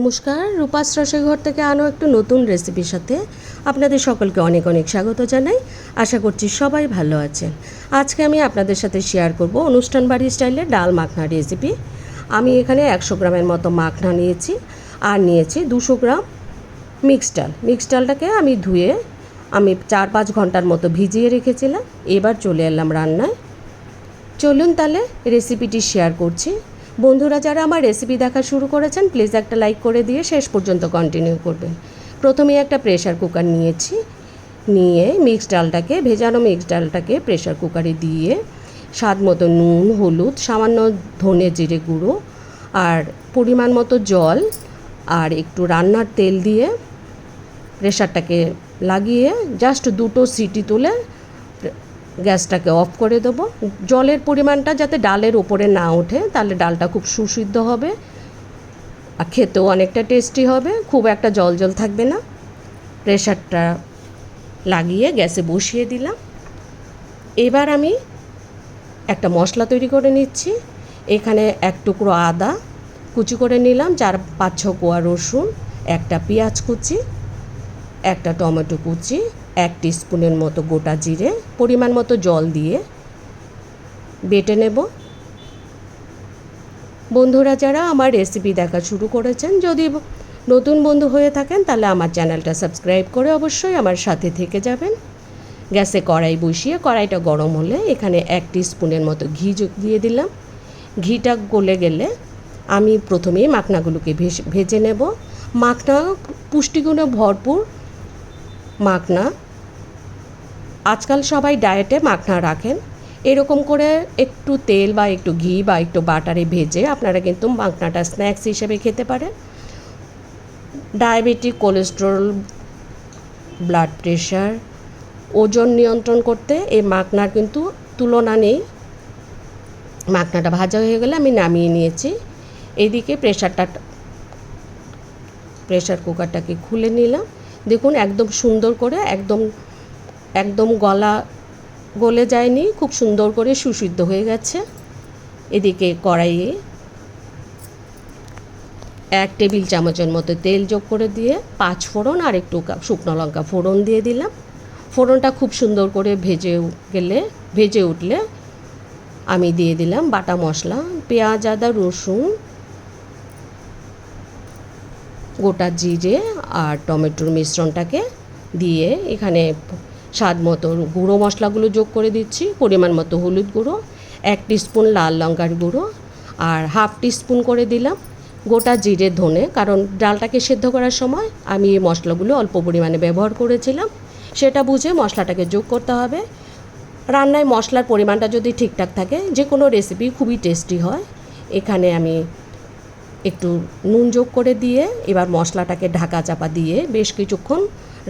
নমস্কার, রূপাস রসঘর থেকে আনো একটু নতুন রেসিপির সাথে আপনাদের সকলকে অনেক অনেক স্বাগত জানাই। আশা করছি সবাই ভালো আছেন। আজকে আমি আপনাদের সাথে শেয়ার করব অনুষ্ঠান বাড়ি স্টাইলে ডাল মাখনা রেসিপি আমি এখানে একশো গ্রামের মতো মাখনা নিয়েছি আর নিয়েছি দুশো গ্রাম মিক্স ডাল। মিক্স ডালটাকে আমি ধুয়ে আমি চার পাঁচ ঘণ্টার মতো ভিজিয়ে রেখেছিলাম। এবার চলে এলাম রান্নায়। চলুন তাহলে রেসিপিটি শেয়ার করছি। বন্ধুরা, যারা আমার রেসিপি দেখা শুরু করেছেন প্লিজ একটা লাইক করে দিয়ে শেষ পর্যন্ত কন্টিনিউ করবেন। প্রথমে একটা প্রেশার কুকার নিয়েছি। নিয়ে মিক্সড ডালটাকে, ভেজানো মিক্সড ডালটাকে প্রেশার কুকারে দিয়ে স্বাদ মতো নুন, হলুদ, সামান্য ধনে জিরে গুঁড়ো আর পরিমাণ মতো জল আর একটু রান্নার তেল দিয়ে প্রেশারটাকে লাগিয়ে জাস্ট দুটো সিটি তুলে গ্যাসটাকে অফ করে দেবো। জলের পরিমাণটা যাতে ডালের ওপরে না ওঠে, তাহলে ডালটা খুব সুসিদ্ধ হবে আর খেতেও অনেকটা টেস্টি হবে। খুব একটা জল জল থাকবে না। প্রেশারটা লাগিয়ে গ্যাসে বসিয়ে দিলাম। এবার আমি একটা মশলা তৈরি করে নিচ্ছি। এখানে এক টুকরো আদা কুচি করে নিলাম, চার পাঁচ ছ কোয়া রসুন, একটা পেঁয়াজ কুচি, একটা টমেটো কুচি এক স্পুনের মতো গোটা জিরে, পরিমাণ মতো জল দিয়ে বেটে নেব। বন্ধুরা, যারা আমার রেসিপি দেখা শুরু করেছেন, যদি নতুন বন্ধু হয়ে থাকেন, তাহলে আমার চ্যানেলটা সাবস্ক্রাইব করে অবশ্যই আমার সাথে থেকে যাবেন। গ্যাসে কড়াই বসিয়ে, কড়াইটা গরম হলে এখানে এক স্পুনের মতো ঘি দিয়ে দিলাম। ঘিটা গলে গেলে আমি প্রথমেই মাখনাগুলোকে ভেজে নেব। মাখনা পুষ্টিগুণে ভরপুর মাখনা। আজকাল সবাই ডায়েটে মাখনা রাখেন। এরকম করে একটু তেল বা একটু ঘি বা একটু বাটারে ভেজে আপনারা কিন্তু মাখনাটা স্ন্যাক্স হিসেবে খেতে পারেন। ডায়াবেটিক কোলেস্ট্রল ব্লাড প্রেশার ওজন নিয়ন্ত্রণ করতে এই মাখনার কিন্তু তুলনা নেই। মাখনাটা ভাজা হয়ে গেলে আমি নামিয়ে নিয়েছি। এদিকে প্রেশারটা প্রেশার কুকারটাকে খুলে নিলাম। দেখুন, একদম সুন্দর করে, একদম একদম গলা গলে যায়নি, খুব সুন্দর করে সুসিদ্ধ হয়ে গেছে। এদিকে কড়াইয়ে এক টেবিল চামচের মতো তেল যোগ করে দিয়ে পাঁচ ফোড়ন আর একটু শুকনো লঙ্কা ফোড়ন দিয়ে দিলাম। ফোড়নটা খুব সুন্দর করে ভেজে গেলে, ভেজে উঠলে আমি দিয়ে দিলাম বাটা মশলা, পেঁয়াজ, আদা, রসুন গোটা জিরে আর টমেটোর মিশ্রণটাকে দিয়ে এখানে স্বাদ মতো গুঁড়ো মশলাগুলো যোগ করে দিচ্ছি, পরিমাণ মতো হলুদ গুঁড়ো, এক স্পুন লাল লঙ্কার গুঁড়ো আর হাফ স্পুন করে দিলাম গোটা জিরে ধনে, কারণ ডালটাকে সেদ্ধ করার সময় আমি এই মশলাগুলো অল্প পরিমাণে ব্যবহার করেছিলাম। সেটা বুঝে মশলাটাকে যোগ করতে হবে। রান্নায় মশলার পরিমাণটা যদি ঠিকঠাক থাকে যে কোনো রেসিপি খুবই টেস্টি হয়। এখানে আমি একটু নুন যোগ করে দিয়ে এবার মশলাটাকে ঢাকা চাপা দিয়ে বেশ কিছুক্ষণ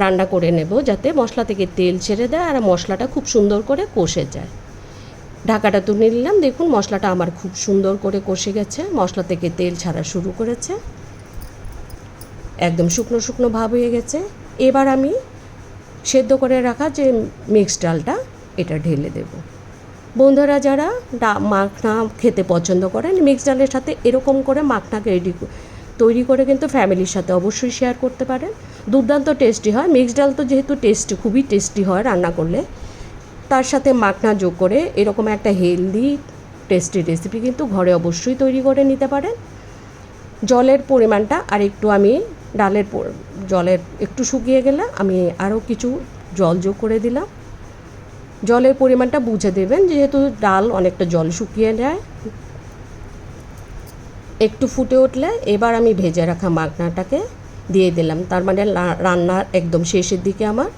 রান্না করে নেব যাতে মশলা থেকে তেল ছেড়ে দেয় আর মশলাটা খুব সুন্দর করে কষে যায়। ঢাকাটা তুলে নিলাম, দেখুন মশলাটা আমার খুব সুন্দর করে কষে গেছে, মশলা থেকে তেল ছাড়া শুরু করেছে। একদম শুকনো শুকনো ভাব হয়ে গেছে। এবার আমি সেদ্ধ করে রাখা যে মিক্সড ডালটা, এটা ঢেলে দেবো। বন্ধুরা যারা মাখনা খেতে পছন্দ করেন মিক্স ডালের সাথে এরকম করে মাখনাকে রেডি তৈরি করে কিন্তু ফ্যামিলির সাথে অবশ্যই শেয়ার করতে পারেন। দুর্দান্ত টেস্টি হয়। মিক্স ডাল তো যেহেতু টেস্টি খুবই টেস্টি হয় রান্না করলে। তার সাথে মাখনা যোগ করে এরকম একটা হেলদি টেস্টি রেসিপি কিন্তু ঘরে অবশ্যই তৈরি করে নিতে পারেন। জলের পরিমাণটা আর একটু আমি ডালের জলের একটু শুকিয়ে গেলে আমি আরও কিছু জল যোগ করে দিলাম। জলের পরিমাণটা বুঝে দেবেন, যেহেতু ডাল অনেকটা জল শুকিয়ে নেয়। একটু ফুটে উঠলে এবার আমি ভেজে রাখা মাখনাটাকে দিয়ে দিলাম, তার মানে রান্নার একদম শেষের দিকে আমার।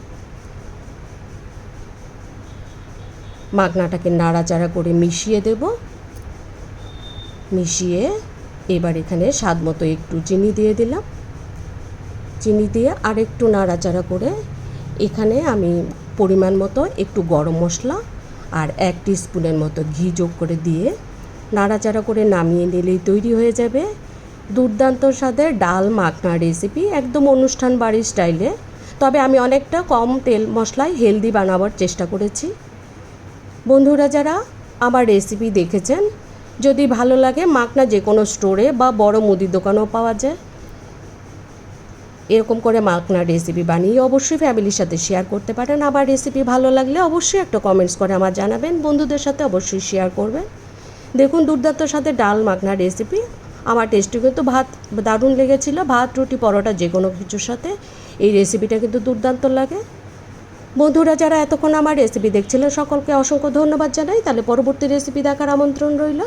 মাখনাটাকে নাড়াচাড়া করে মিশিয়ে দেব। মিশিয়ে এবার এখানে স্বাদ মতো একটু চিনি দিয়ে দিলাম। চিনি দিয়ে আর একটু নাড়াচাড়া করে এখানে আমি পরিমাণ মতো একটু গরম মশলা আর এক স্পুনের মতো ঘি যোগ করে দিয়ে নাড়াচাড়া করে নামিয়ে নিলেই তৈরি হয়ে যাবে। দুর্দান্ত স্বাদের ডাল মাখনা রেসিপি একদম অনুষ্ঠান বাড়ির স্টাইলে। তবে আমি অনেকটা কম তেল মশলায় হেলদি বানাবার চেষ্টা করেছি। বন্ধুরা যারা আমার রেসিপি দেখেছেন, যদি ভালো লাগে মাখনা যে কোনো স্টোরে বা বড় মুদির দোকানেও পাওয়া যায় এরকম করে মাখনার রেসিপি বানিয়ে অবশ্যই ফ্যামিলির সাথে শেয়ার করতে পারেন। আবার রেসিপি ভালো লাগলে অবশ্যই একটা কমেন্টস করে আমার জানাবেন। বন্ধুদের সাথে অবশ্যই শেয়ার করবেন। দেখুন দুর্দান্তর সাথে ডাল মাখনার রেসিপি আমার টেস্টি কিন্তু ভাত, দারুণ লেগেছিলো। ভাত, রুটি, পরোটা যে কোনো কিছুর সাথে এই রেসিপিটা কিন্তু দুর্দান্ত লাগে। বন্ধুরা, যারা এতক্ষণ আমার রেসিপি দেখছিলেন, সকলকে অসংখ্য ধন্যবাদ জানাই। তাহলে পরবর্তী রেসিপি দেখার আমন্ত্রণ রইল।